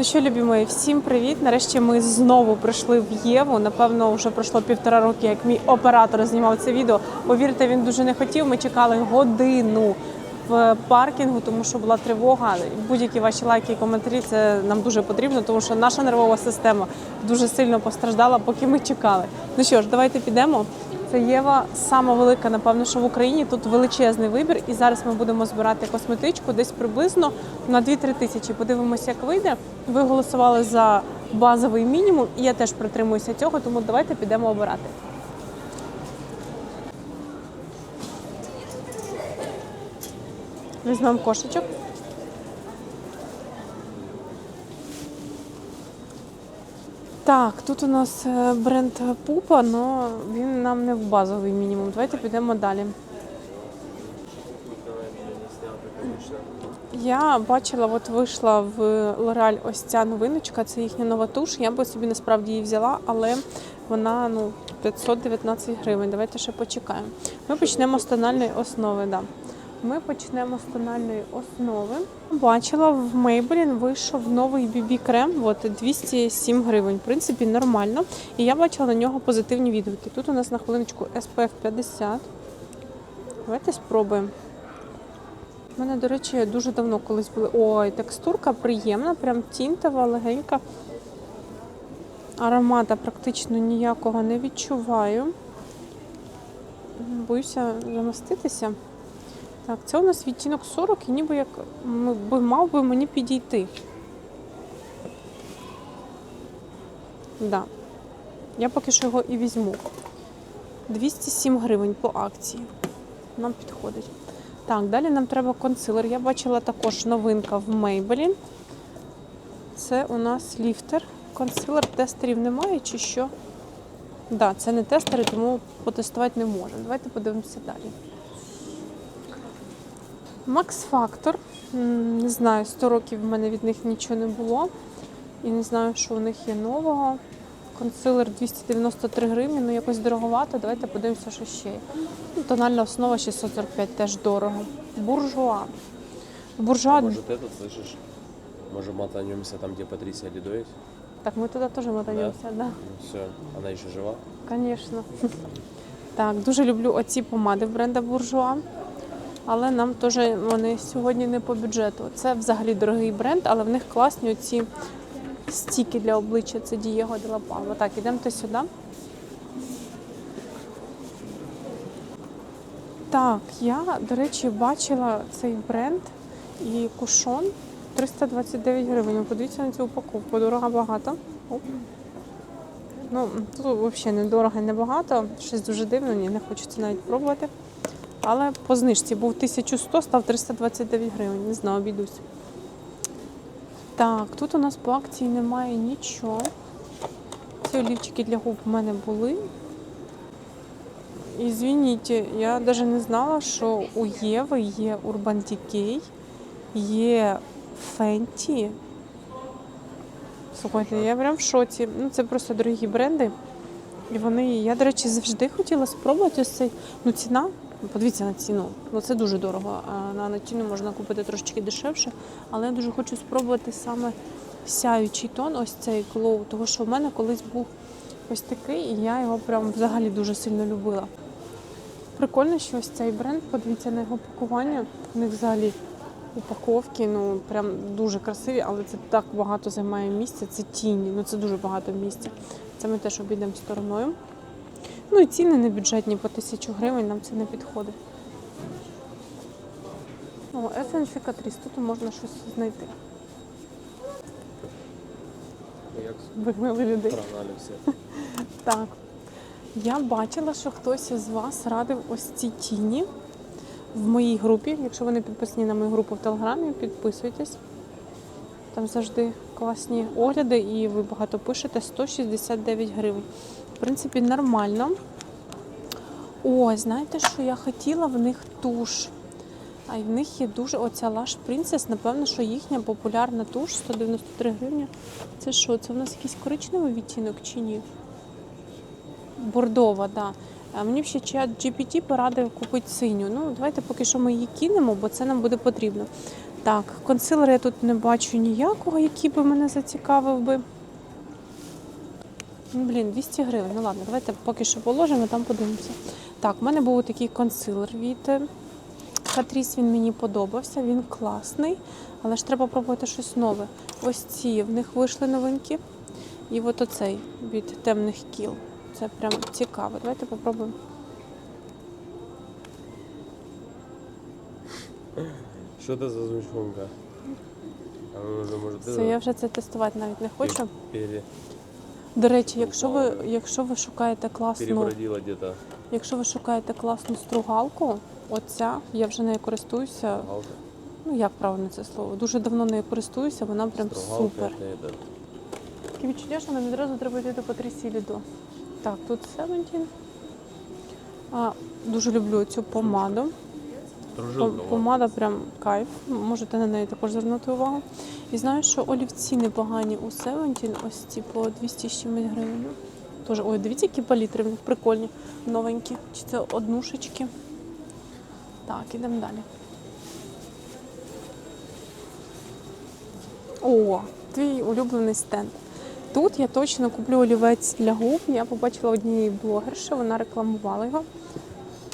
Ну що, любі мої, всім привіт! Нарешті ми знову прийшли в Єву. Напевно, вже пройшло півтора роки, як мій оператор знімав це відео. Повірте, він дуже не хотів. Ми чекали годину в паркінгу, тому що була тривога. Будь-які ваші лайки і коментарі це нам дуже потрібно, тому що наша нервова система дуже сильно постраждала, поки ми чекали. Ну що ж, давайте підемо. Це Єва сама велика, напевно, що в Україні. Тут величезний вибір. І зараз ми будемо збирати косметичку десь приблизно на 2-3 тисячі. Подивимося, як вийде. Ви голосували за базовий мінімум, і я теж притримуюся цього, тому давайте підемо обирати. Візьмемо кошечок. Так, тут у нас е, бренд Пупа, але він нам не в базовий мінімум. Давайте підемо далі. Я бачила, от вийшла в L'Oreal ось ця новиночка, це їхня нова туш. Я би собі насправді її взяла, але вона ну 519 гривень. Давайте ще почекаємо. Ми почнемо з тональної основи. Да. Ми почнемо з тональної основи. Бачила, в Maybelline вийшов новий BB крем, от 207 гривень. В принципі, нормально. І я бачила на нього позитивні відгуки. Тут у нас на хвилиночку SPF 50. Давайте спробуємо. У мене, до речі, дуже давно колись були. Ой, текстурка приємна, прям тінтова, легенька. Аромата практично ніякого не відчуваю. Боюся замаститися. Так, це у нас відтінок 40 і ніби як би мав би мені підійти. Да. Я поки що його і візьму. 207 гривень по акції. Нам підходить. Так, далі нам треба консилер. Я бачила також новинка в Maybelline. Це у нас ліфтер. Консилер тестерів немає чи що? Так, да, це не тестери, тому потестувати не можемо. Давайте подивимося далі. Max Factor. М, Не знаю, 100 років в мене від них нічого не було. І не знаю, що у них є нового. Консилер 293 гривні, ну якось дороговато. Давайте подивимося, що ще є. Ну, тональна основа 645 теж дорого. Буржуа. Буржуа. Может этот, слышишь? Может мотанемся там, где Патрисия Лидо есть? Так, ми туди теж мотаємося, да. Ну все, она еще жива? Звісно. Так, дуже люблю оці помади бренда Буржуа. Але нам теж вони сьогодні не по бюджету. Це взагалі дорогий бренд, але в них класні оці стіки для обличчя. Це Дієго де ла Палма. Так, ідемо сюди. Так, я, до речі, бачила цей бренд і кушон 329 гривень. Подивіться на цю упаковку, дорого багато. Оп. Ну, тут взагалі недорого і небагато. Щось дуже дивно, ні, не хочеться навіть пробувати. Але по знижці був 1100, став 329 гривень. Не знаю, обійдусь. Так, тут у нас по акції немає нічого. Ці олівчики для губ в мене були. І звініть, я навіть не знала, що у Єви є Urban Decay, є Fenty. Слухайте, я прям в шоці. Ну, це просто дорогі бренди. І вони, я, до речі, завжди хотіла спробувати ось цей. Ну, ціна. Подивіться на ціну. Ну це дуже дорого. На, на ціну можна купити трошечки дешевше. Але я дуже хочу спробувати саме сяючий тон, ось цей клоу. Тому що в мене колись був ось такий, і я його прям взагалі дуже сильно любила. Прикольно, що ось цей бренд, подивіться на його пакування. У них взагалі упаковки, ну прям дуже красиві, але це так багато займає місця. Це тіні, ну це дуже багато місця. Це ми теж обійдемо стороною. Ну і ціни не бюджетні по тисячу гривень, нам це не підходить. О, FN Cicatrice, тут можна щось знайти. Вигнали людей. прогнали все. Так. Я бачила, що хтось із вас радив ось ці тіні в моїй групі. Якщо ви не підписані на мою групу в Телеграмі, підписуйтесь. Там завжди класні огляди і ви багато пишете 169 гривень. Принципі, нормально. О, знаєте, що я хотіла? В них туш. А й в них є дуже оця Lush Princess, напевно, що їхня популярна туш 193 гривні. Це що? Це в нас якийсь коричневий відтінок чи ні? Бордова, так. Да. Мені ще чат GPT порадив купити синю. Ну, давайте поки що ми її кинемо, бо це нам буде потрібно. Так, консилера я тут не бачу ніякого, який би мене зацікавив би. Ну, блін, 200 гривень. Ну ладно, давайте поки що положимо, там подивимося. Так, в мене був такий консилер від е, Catrice, він мені подобався, він класний, але ж треба пробувати щось нове. Ось ці в них вийшли новинки. І от оцей від темних кіл. Це прям цікаво. Давайте попробуємо. Що це за звучонка? А вже може Це я вже це тестувати навіть не хочу. До речі, якщо ви, якщо ви шукаєте класну, перебродила где-то якщо ви шукаєте класну стругалку, оця я вже нею користуюся. галка. Ну як правильно це слово? Дуже давно нею користуюся, вона прям Стругалка супер. это, это. Таке відчуття, що нам відразу треба йти до Патрісії Лідо. Так, тут 17. А, дуже люблю цю помаду. Пом- Помада прям кайф. Можете на неї також звернути увагу. І знаю, що олівці непогані у Севентін, ось ці по 200 з чимось гривень. Тоже, ой, дивіться, які палітри в них прикольні, новенькі. Чи це однушечки? Так, ідемо далі. О, твій улюблений стенд. Тут я точно куплю олівець для губ. Я побачила однієї блогерші, вона рекламувала його.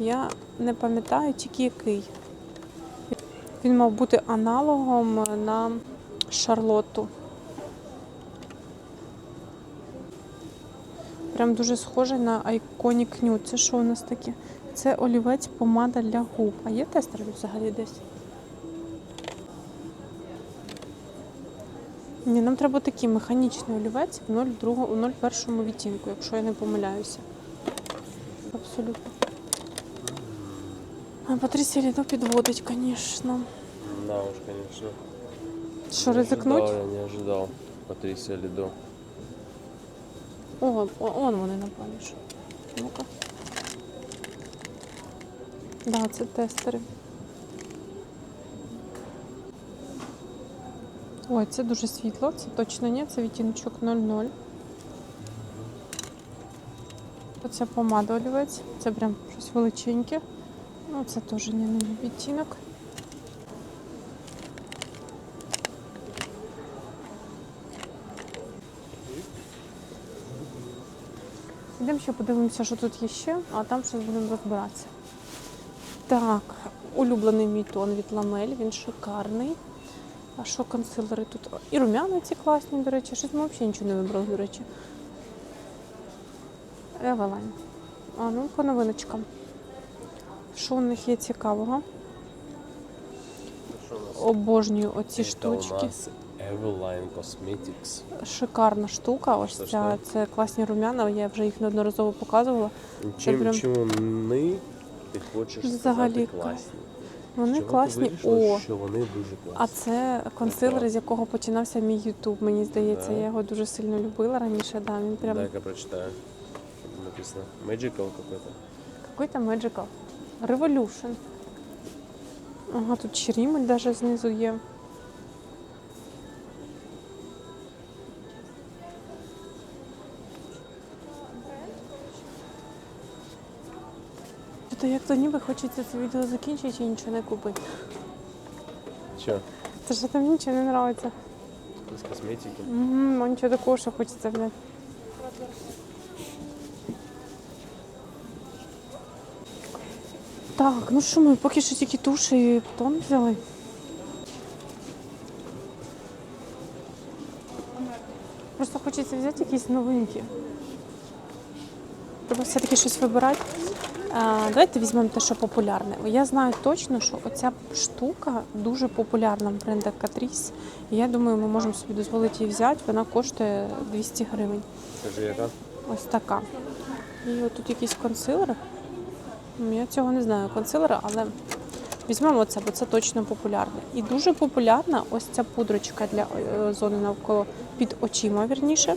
Я не пам'ятаю тільки який. Він мав бути аналогом на Шарлотту. Прям дуже схожий на Iconic Nude. Це що у нас таке? Це олівець помада для губ. А є тестер взагалі десь? Ні, нам треба такий механічний олівець в 0,2, у 0,1 відтінку, якщо я не помиляюся. Абсолютно. А Патрісія Лідо підводить, звісно. Да уж, конечно. Що, ризикнуть? ожидал, Я не ожидал. Патрисия Лидо. О, о, он вони напевно. що. Ну-ка. Да, це тестери. Ой, це дуже світло, це точно ні, це відтіночок 00. Оце помада олівець, це прям щось величеньке. Це теж не мій відтінок. Йдемо ще подивимося, що тут є ще, а там щось будемо розбиратися. Так, улюблений мій тон від Ламель, він шикарний. А що консилери тут? І румяна ці класні, до речі. Щось ми взагалі нічого не вибрали, до речі. Евелайн. А ну, по новиночкам. Що у них є цікавого? Обожнюю оці штучки. у нас Everline Cosmetics. Шикарна штука. Ось Що, ця. Це класні румяна. Я вже їх неодноразово показувала. Чим, прям- чим вони, ти хочеш Взагалі сказати, класні? Вони Чого ти класні. вирішила, О, що вони дуже класні? А це консилер, з якого починався мій Ютуб. Мені здається, Да. я його дуже сильно любила раніше. Да, він прям Дай-ка прочитаю. Написано? Magical какой-то. какой-то magical. Revolution. Ага, тут черімель навіть знизу є. Та як то ніби хочеться це відео закінчити і нічого не купити. Че? Це ж там нічого не подобається. Из косметики? Угу, нічого такого, що хочеться взяти. Так, ну що ми поки що тільки туш і тон взяли. Просто хочеться взяти якісь новинки. Треба все-таки щось вибирати. А, давайте візьмемо те, що популярне. Я знаю точно, що оця штука дуже популярна в брендах Catrice. Я думаю, ми можемо собі дозволити її взяти. Вона коштує 200 гривень. Скажи, яка? Ось така. І от тут якісь консилери. Я цього не знаю, консилери, але візьмемо це, бо це точно популярне. І дуже популярна ось ця пудрочка для е, зони навколо під очима, вірніше.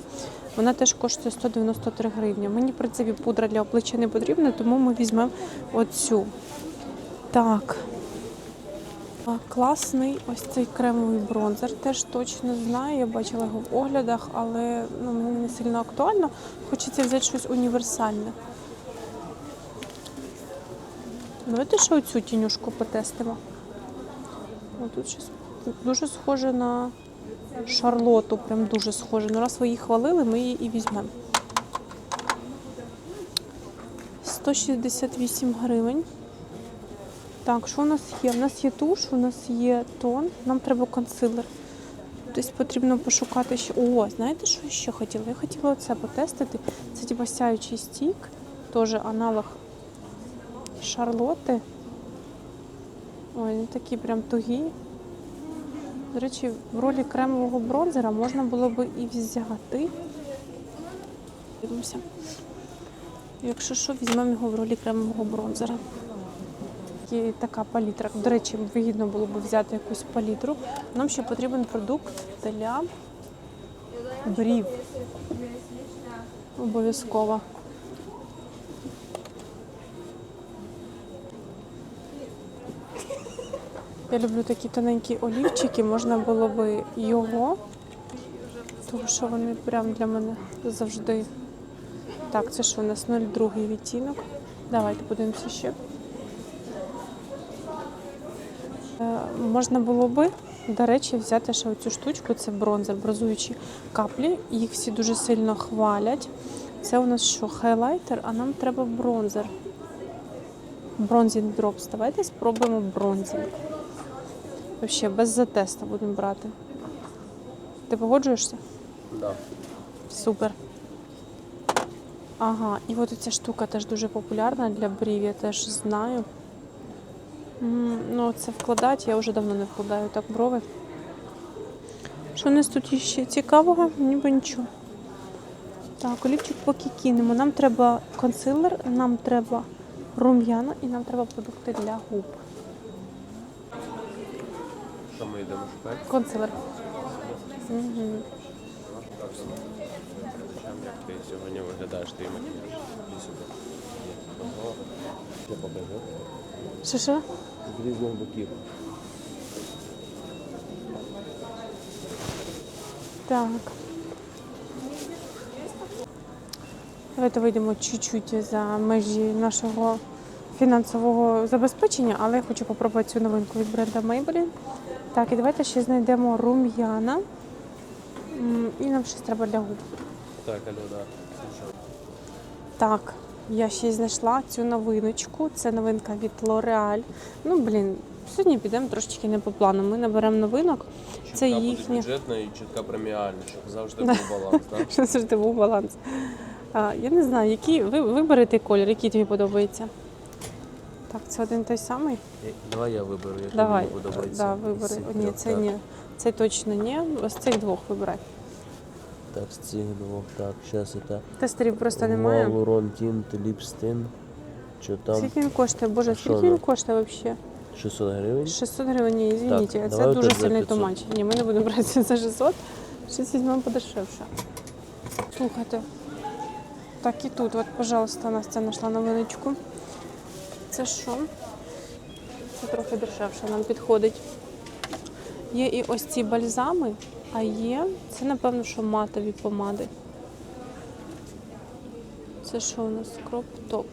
Вона теж коштує 193 гривні. Мені, в принципі, пудра для обличчя не потрібна, тому ми візьмемо оцю. Так. Класний ось цей кремовий бронзер. Теж точно знаю. Я бачила його в оглядах, але ну, мені не сильно актуально. Хочеться взяти щось універсальне. Давайте ще оцю тінюшку потестимо. О, тут щось дуже схоже на Шарлоту, прям дуже схоже. Ну, раз ви її хвалили, ми її і візьмемо. 168 гривень. Так, що у нас є? У нас є туш, у нас є тон, нам треба консилер. Тобто потрібно пошукати ще. О, знаєте, що я ще хотіла? Я хотіла це потестити. Це типа сяючий стік, теж аналог Шарлоти. Ой, вони такі прям тугі. До речі, в ролі кремового бронзера можна було би і взяти. Дивимося. Якщо що, візьмемо його в ролі кремового бронзера. Є така палітра. До речі, вигідно було б взяти якусь палітру. Нам ще потрібен продукт для брів. Обов'язково. Я люблю такі тоненькі олівчики, можна було би його, тому що вони прям для мене завжди. Так, це що у нас 02 відтінок. Давайте подивимося ще. Е, Можна було би, до речі, взяти ще оцю штучку, це бронзер, бронзуючі каплі. Їх всі дуже сильно хвалять. Це у нас що, хайлайтер, а нам треба бронзер. Бронзінг дропс. Давайте спробуємо бронзінг. Взагалі, без затеста будемо брати. Ти погоджуєшся? Да. Супер. Ага, і от ця штука теж дуже популярна для брів, я теж знаю. Ну, це вкладати, я вже давно не вкладаю так брови. Що у нас тут ще цікавого? Ніби нічого. Так, олівчик поки кинемо. Нам треба консилер, нам треба рум'яна і нам треба продукти для губ. Що ми йдемо шукати? Консилер. Угу. Як ти сьогодні виглядаєш твій макіяж? Покажу. Що що? З різних боків. Так. Давайте вийдемо чуть-чуть за межі нашого фінансового забезпечення, але я хочу попробувати цю новинку від бренда Maybelline. Так, і давайте ще знайдемо рум'яна. І нам щось треба для губ. Так, алло, да. Так, я ще й знайшла цю новиночку. Це новинка від L'Oreal. Ну, блін, сьогодні підемо трошечки не по плану. Ми наберемо новинок. Це Чутка їхня. буде бюджетна і чутка преміальна, щоб завжди був баланс, так? Що завжди був баланс. А, я не знаю, який ви вибери той колір, який тобі подобається. Так, це один той самий. Давай я виберу, який Давай. мені подобається. Да, вибери. З цих ні, трьох, це так. ні. Це точно ні. Ось цих двох вибирай. Так, з цих двох, так, зараз це Тестерів просто немає. Валурон Тінт Ліпстин. Що там? Скільки він коштує? Боже, що скільки воно? він коштує взагалі? 600 гривень? 600 гривень, ні, извините, Так, це давай дуже так за сильний 500. тумач. Ні, ми не будемо брати це за 600, щось візьмемо подешевше. Слухайте. Так і тут, от, пожалуйста, Настя знайшла новиночку. Це що? Це трохи дешевше нам підходить. Є і ось ці бальзами, а є, це напевно, що матові помади. Це що у нас? Кроп-топ.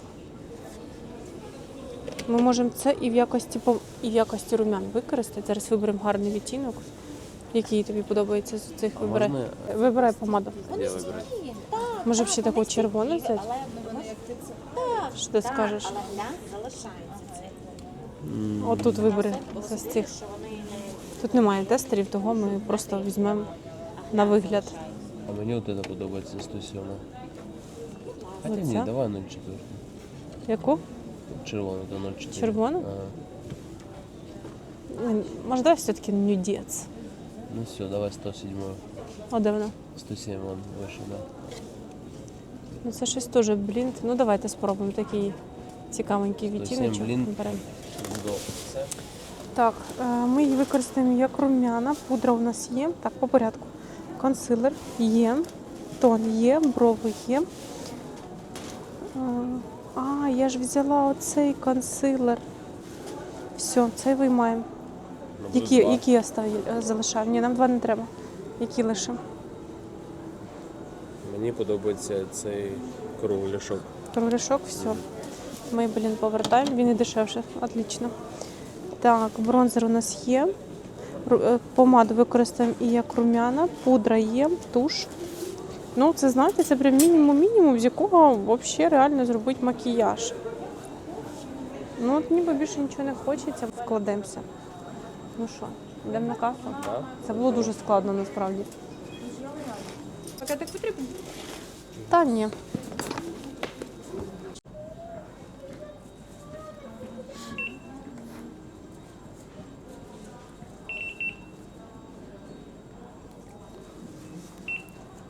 Ми можемо це і в якості і в якості румян використати. Зараз виберемо гарний відтінок. Який тобі подобається з цих А вибирай. Вибирай помаду. Я виберу. Може б ще таку червону взяти? Але воно як ти це так, Що ти скажеш? але глянь, залишається. Отут вибери з цих. Що вони Тут немає тестерів, того ми просто візьмемо на вигляд. А мені от це подобається 107. Хоча ні, Оця? давай 0,4. Яку? Червону то 0,4. Червону? Ага. М, Може, давай все-таки нюдець. Ну все, давай 107. О, де вона? 107 вон вище, да. Ну це щось теж блінт. Ну давайте спробуємо такий цікавенький відтіночок. Беремо. Так, е, ми її використаємо як рум'яна. Пудра у нас є. Так, по порядку. Консилер є, тон є, брови є. Е, А, я ж взяла оцей консилер. Все, цей виймаємо. Які, які я е, залишаю? Ні, нам два не треба. Які лишимо? Мені подобається цей кругляшок. Кругляшок, все. Ми, блін, повертаємо. Він і дешевше. Отлично. Так, бронзер у нас є. Ру- е, Помаду використаємо і як румяна, пудра є, туш. Ну, це знаєте, це прям мінімум-мінімум, з якого взагалі реально зробити макіяж. Ну, от ніби більше нічого не хочеться, вкладемося. Ну що, йдемо на касу? Да? Це було дуже складно насправді. Пакетик потрібен? Та ні.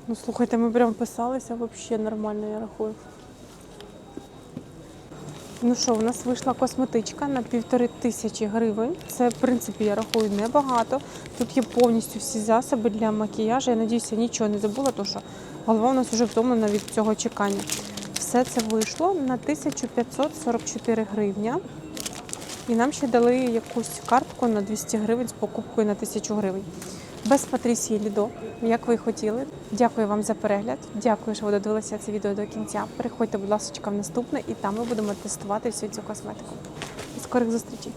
Ну слухайте, ми прям писалися взагалі нормально, я рахую. Ну що, у нас вийшла косметичка на півтори тисячі гривень. Це, в принципі, я рахую, небагато. Тут є повністю всі засоби для макіяжу. Я надіюся, нічого не забула, тому що голова у нас вже втомлена від цього чекання. Все це вийшло на 1544 гривня. І нам ще дали якусь картку на 200 гривень з покупкою на 1000 гривень. Без Патрісії Лідо, як ви хотіли. Дякую вам за перегляд. Дякую, що ви додивилися це відео до кінця. Переходьте, будь ласка, в наступне, і там ми будемо тестувати всю цю косметику. До скорих зустрічей!